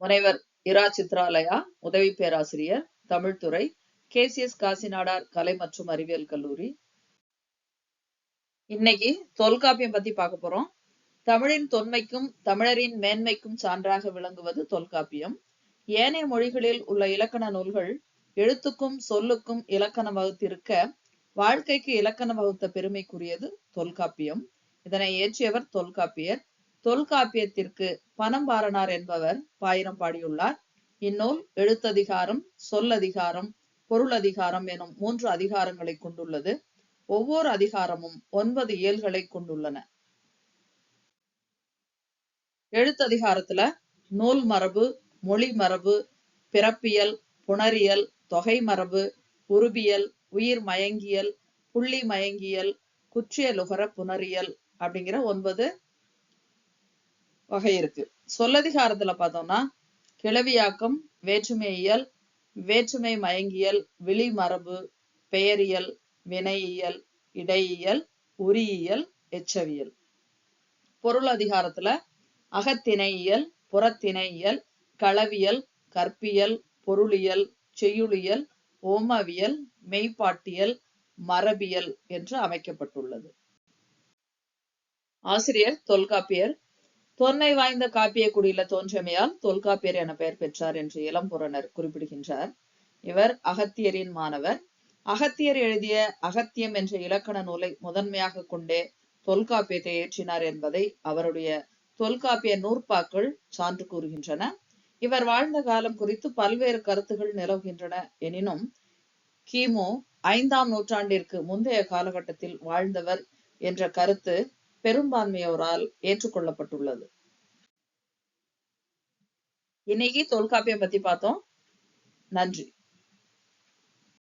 முனைவர் இரா சித்ராலயா உதவி பேராசிரியர் தமிழ்துறை கேசிஎஸ் காசிநாடார் கலை மற்றும் அறிவியல் கல்லூரி. இன்னைக்கு தொல்காப்பியம் பத்தி பார்க்க போறோம். தமிழின் தொன்மைக்கும் தமிழரின் மேன்மைக்கும் சான்றாக விளங்குவது தொல்காப்பியம். ஏனைய மொழிகளில் உள்ள இலக்கண நூல்கள் எழுத்துக்கும் சொல்லுக்கும் இலக்கணம் வகுத்திருக்க வாழ்க்கைக்கு இலக்கணம் வகுத்த பெருமைக்குரியது தொல்காப்பியம். இதனை இயற்றியவர் தொல்காப்பியர் தொல்காப்பியத்திற்கு பனம்பாரனார் என்பவர் பாயிரம் பாடியுள்ளார். இந்நூல் எழுத்ததிகாரம் சொல்லதிகாரம் பொருளதிகாரம் எனும் மூன்று அதிகாரங்களை கொண்டுள்ளது. ஒவ்வொரு அதிகாரமும் ஒன்பது இயல்களை கொண்டுள்ளன. எழுத்ததிகாரத்துல நூல் மரபு மொழி மரபு பிறப்பியல் புணரியல் தொகை மரபு உருபியல் உயிர் மயங்கியல் புள்ளி மயங்கியல் குற்றியலுகர புணரியல் அப்படிங்கிற ஒன்பது வகை இருக்கு. சொல்லதிகாரத்துல பார்த்தோம்னா கிளவியாக்கம் வேற்றுமையியல் வேற்றுமை மயங்கியல் விழி மரபு பெயரியல் வினையியல் இடையியல் உரியியல் எச்சவியல். பொருள் அதிகாரத்துல அகத்திணையியல் புறத்திணையியல் களவியல் கற்பியல் பொருளியல் செய்யுளியல் ஓமவியல் மெய்ப்பாட்டியல் மரபியல் என்று அமைக்கப்பட்டுள்ளது. ஆசிரியர் தொல்காப்பியர் தொன்மை வாய்ந்த காப்பிய குடியில தோன்றமையால் தொல்காப்பியர் என பெயர் பெற்றார் என்று இளம்புறனர் குறிப்பிடுகின்றார். இவர் அகத்தியரின் மாணவர். அகத்தியர் எழுதிய அகத்தியம் என்ற இலக்கண நூலை முதன்மையாக கொண்டே தொல்காப்பியத்தை ஏற்றினார் என்பதை அவருடைய தொல்காப்பிய நூற்பாக்கள் சான்று கூறுகின்றன. இவர் வாழ்ந்த காலம் குறித்து பல்வேறு கருத்துகள் நிலவுகின்றன எனினும் கிமு ஐந்தாம் நூற்றாண்டிற்கு முந்தைய காலகட்டத்தில் வாழ்ந்தவர் என்ற கருத்து பெரும்பான்மையோரால் ஏற்றுக்கொள்ளப்பட்டுள்ளது. இன்னைக்கு தொல்காப்பியம் பத்தி பார்த்தோம். நன்றி.